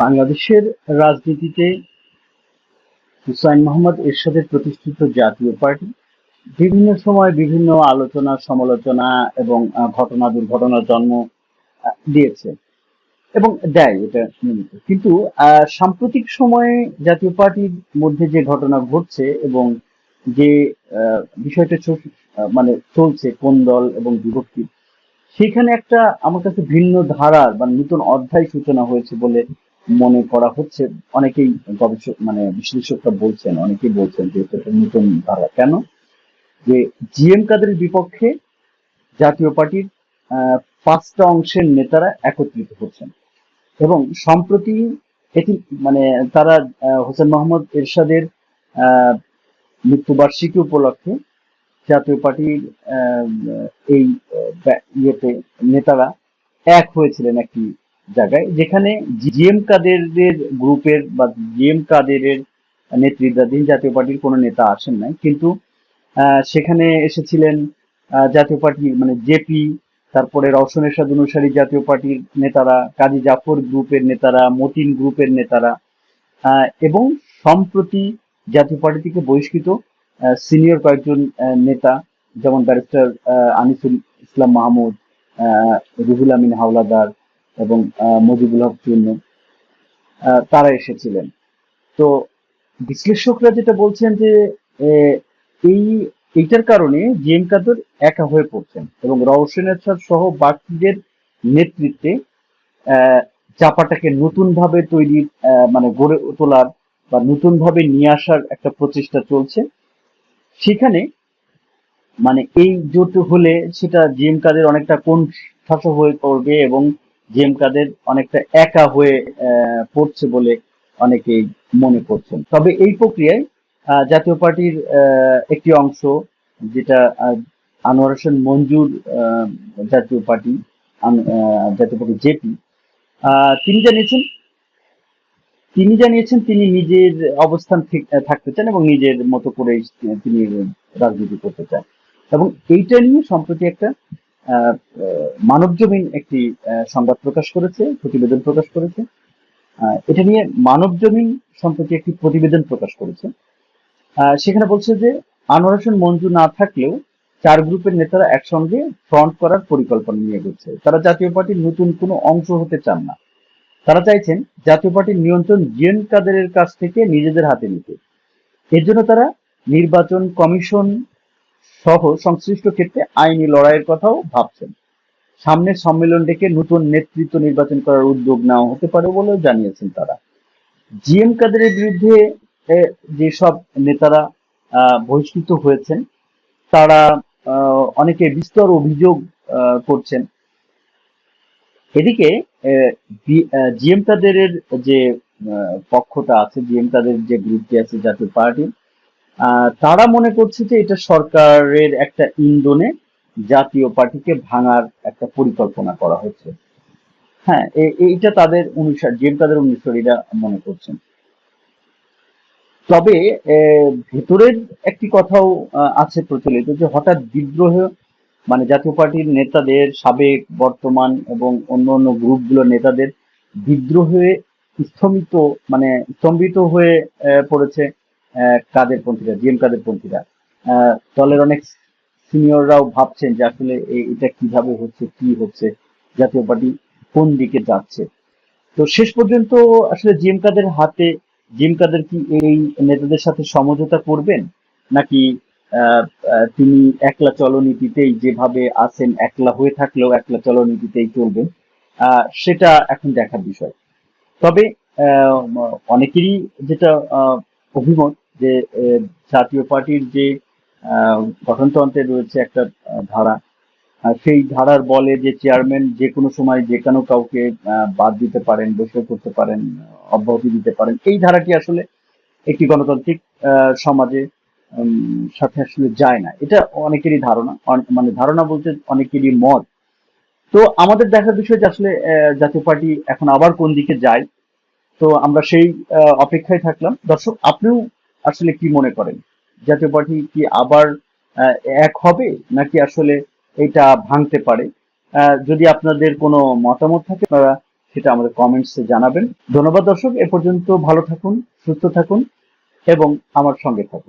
বাংলাদেশের রাজনীতিতে হুসাইন মোহাম্মদ এরশাদের প্রতিষ্ঠিত জাতীয় পার্টি। বিভিন্ন সময় বিভিন্ন আলোচনা, সমালোচনা এবং ঘটনা, দুর্ঘটনার জন্ম দিয়েছে এবং দেয় এটা নিয়মিত। কিন্তু সাম্প্রতিক সময়ে জাতীয় পার্টির মধ্যে যে ঘটনা ঘটছে এবং যে বিষয়টা মানে চলছে কোন দল এবং বিভক্তি, সেখানে একটা আমার কাছে ভিন্ন ধারার বা নতুন অধ্যায় সূচনা হয়েছে বলে মনে করা হচ্ছে, অনেকেই গবেষক মানে বিশ্লেষকরা বলছেন, অনেকেই বলছেন যে এটা নতুন ধারা। কেন? যে জিএম কাদের বিপক্ষে জাতীয় পার্টির পাঁচটা অংশের নেতারা একত্রিত হচ্ছেন। এবং সম্প্রতি এটি মানে তারা হোসেন মোহাম্মদ এরশাদের মৃত্যুবার্ষিকী উপলক্ষে জাতীয় পার্টির এই ইয়েতে নেতারা এক হয়েছিলেন একটি জায়গায়, যেখানে জিএম কাদেরের গ্রুপের বা জিএম কাদেরের নেতৃত্বাধীন জাতীয় পার্টির কোনো নেতা আসেন নাই। কিন্তু সেখানে এসেছিলেন জাতীয় পার্টির মানে জেপি তারপরে রওশন এরশাদ অনুসারী জাতীয় পার্টির নেতারা, কাজী জাফর গ্রুপের নেতারা, মতিন গ্রুপের নেতারা এবং সম্প্রতি জাতীয় পার্টি থেকে বহিষ্কৃত সিনিয়র কয়েকজন নেতা, যেমন ব্যারিস্টার আনিসুল ইসলাম মাহমুদ রুহুল আমিন হাওলাদার এবং মুজিবুল হক চূর্ণ তারা এসেছিলেন। তো বিশ্লেষকরা যেটা বলছেন যে এই এইটার কারণে জিএম কাদের একা হয়ে পড়ছেন এবং রওশন সহ বাকিদের নেতৃত্বে চাপাটাকে নতুন ভাবে তৈরি আহ, মানে গড়ে তোলার বা নতুন ভাবে নিয়ে আসার একটা প্রচেষ্টা চলছে। সেখানে মানে এই জোট হলে সেটা জিএম কাদের অনেকটা কোন শাসক হয়ে পড়বে এবং জিএম কাদের অনেকটা একা হয়ে পড়ছে বলে অনেকেই মনে করছেন। তবে এই প্রক্রিয়ায় জাতীয় পার্টির একটি অংশ, যেটা আনোয়ার হোসেন মঞ্জুর জাতীয় পার্টি জাতীয় পার্টি জেপি তিনি জানিয়েছেন তিনি জানিয়েছেন তিনি নিজের অবস্থান থাকতে চান এবং নিজের মতো করে তিনি রাজনীতি করতে চান। এবং এইটা নিয়ে সম্প্রতি একটা মানবজমিন একটি সংবাদ প্রকাশ করেছে, প্রতিবেদন প্রকাশ করেছে। এটা নিয়ে মানবজমিন সম্প্রতি একটি প্রতিবেদন প্রকাশ করেছে। সেখানে বলছে যে, আনোয়ার হোসেন না থাকলেও চার গ্রুপের নেতারা একসঙ্গে ফ্রন্ট করার পরিকল্পনা নিয়ে গেছে। তারা জাতীয় পার্টির নতুন কোনো অংশ হতে চান না। তারা চাইছেন জাতীয় পার্টির নিয়ন্ত্রণ জিএন কাদেরের কাছ থেকে নিজেদের হাতে নিতে। এর জন্য তারা নির্বাচন কমিশন সহ সংশ্লিষ্ট ক্ষেত্রে আইনি লড়াইয়ের কথাও ভাবছেন। সামনের সম্মেলন ডেকে নতুন নেতৃত্ব নির্বাচন করার উদ্যোগ নেওয়া হতে পারে বলেও জানিয়েছেন তারা। জিএম কাদেরের বিরুদ্ধে যেসব নেতারা বহিষ্কৃত হয়েছেন, তারা অনেকে বিস্তর অভিযোগ করছেন। এদিকে জিএম কাদেরের যে পক্ষটা আছে, জিএম কাদের যে গ্রুপটি আছে, জাতীয় পার্টি তারা মনে করছে যে এটা সরকারের একটা ইন্ধনে জাতীয় পার্টিকে ভাঙার একটা পরিকল্পনা করা হচ্ছে। হ্যাঁ এইটা তাদের অনুসার জিএম কাদের অনুসারীরা মনে করছেন। তবে ভেতরের একটি কথাও আছে প্রচলিত যে হঠাৎ বিদ্রোহ মানে জাতীয় পার্টির নেতাদের, সাবেক, বর্তমান এবং অন্য অন্য গ্রুপগুলোর নেতাদের বিদ্রোহে স্থমিত মানে স্তম্ভিত হয়ে পড়েছে কাদের পন্থীরা, জিএম কাদের পন্থীরা। দলের অনেক সিনিয়ররাও ভাবছেন যে আসলে এটা কীভাবে হচ্ছে, কি হচ্ছে, জাতীয় পার্টি কোন দিকে যাচ্ছে। তো শেষ পর্যন্ত আসলে জিএম কাদের হাতে, জিএম কাদের কি এই নেতাদের সাথে সমঝোতা করবেন? নাকি তিনি একলা চলনীতিতেই যেভাবে আছেন, একলা হয়ে থাকলেও একলা চলনীতিতেই চলবেন সেটা এখন দেখার বিষয়। তবে অনেকেরই যেটা অভিমত যে জাতীয় পার্টির যে গঠনতন্ত্রে রয়েছে একটা ধারা। সেই ধারার বলে যে চেয়ারম্যান যে কোনো সময় যে কোনো কাউকে বাদ দিতে পারেন বসে করতে পারেন, অব্যাহতি দিতে পারেন, এই ধারাটি আসলে একটি গণতান্ত্রিক সমাজে সাথে আসলে যায় না। এটা অনেকেরই ধারণা মানে ধারণা বলতে অনেকেরই মত। তো আমাদের দেখার বিষয় যে আসলে জাতীয় পার্টি এখন আবার কোন দিকে যায়, তো আমরা সেই অপেক্ষায় থাকলাম। দর্শক, আপনিও আসলে কি মনে করেন? জাতীয় পার্টি কি আবার এক হবে? নাকি আসলে এটা ভাঙতে পারে? যদি আপনাদের কোনো মতামত থাকে তারা সেটা আমাদের কমেন্টসে জানাবেন। ধন্যবাদ দর্শক, এ পর্যন্ত ভালো থাকুন, সুস্থ থাকুন, এবং আমার সঙ্গে থাকুন।